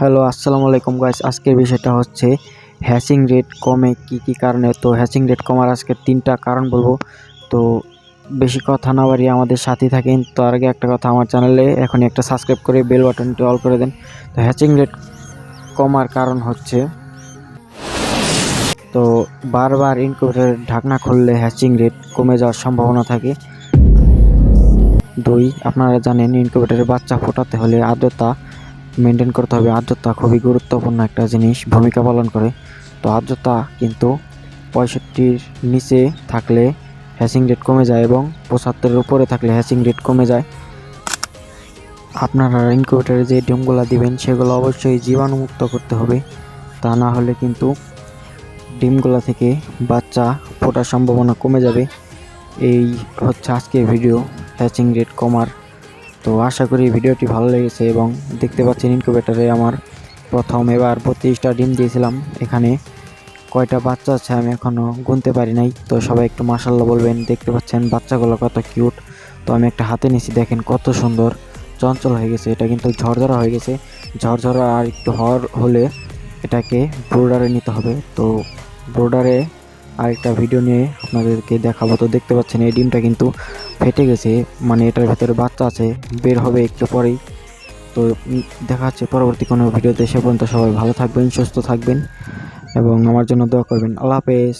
Hello, আসসালামু আলাইকুম guys আজকের বিষয়টা হচ্ছে হ্যাচিং রেট কমে কি কি কারণে? তো হ্যাচিং রেট কমার আজকে তিনটা কারণ বলব। তো বেশি কথা না বাড়িয়ে আমাদের সাথে থাকেন। তো আগে একটা কথা, আমার চ্যানেলে এখনই একটা সাবস্ক্রাইব করে বেল বাটনটি অল করে দেন। তো হ্যাচিং রেট কমার কারণ হচ্ছে, তো বারবার ইনকিউবেটরের ঢাকনা খুললে হ্যাচিং রেট কমে যাওয়ার সম্ভাবনা থাকে। দুই, আপনারা জানেন ইনকিউবেটরের বাচ্চা ফোটাতে হলে আর্দ্রতা মেনটেন করতে হবে। আর্দ্রতা খুবই গুরুত্বপূর্ণ একটা জিনিস, ভূমিকা পালন করে। তো আর্দ্রতা কিন্তু পঁয়ষট্টির নিচে থাকলে হ্যাচিং রেট কমে যায় এবং পঁচাত্তরের উপরে থাকলে হ্যাচিং রেট কমে যায়। আপনারা ইনকিউবেটারে যে ডিমগুলো দিবেন, সেগুলো অবশ্যই জীবাণুমুক্ত করতে হবে। তা না হলে কিন্তু ডিমগুলো থেকে বাচ্চা ফোটার সম্ভাবনা কমে যাবে। এই হচ্ছে আজকের ভিডিও হ্যাচিং রেট কমার তো আশা করি ভিডিওটি ভালো লেগেছে এবং দেখতে পাচ্ছেন ইনকিউবেটারে আমার প্রথম এবার বত্রিশটা ডিম দিয়েছিলাম। এখানে কয়টা বাচ্চা আছে আমি এখনও গুনতে পারি নাই। তো সবাই একটু মাসাল্লাহ বলবেন, দেখতে পাচ্ছেন বাচ্চাগুলো কত কিউট তো আমি একটা হাতে নিয়েছি দেখেন কত সুন্দর। চঞ্চল হয়ে গেছে, এটা কিন্তু ঝরঝরা হয়ে গেছে। ঝরঝরা আর একটু হর হলে এটাকে ব্রোডারে নিতে হবে। তো ব্রোডারে আরেকটা ভিডিও নিয়ে আপনাদেরকে দেখাবো। তো দেখতে পাচ্ছেন এই ডিমটা কিন্তু ফেটে গেছে মানে এটার ভেতরে বাচ্চা আছে, বের হবে একটু পরেই। তো দেখা হচ্ছে পরবর্তী কোনো ভিডিওতে, সে পর্যন্ত সবাই ভালো থাকবেন, সুস্থ থাকবেন, এবং আমার জন্য দোয়া করবেন। আল্লাহ হাফেজ।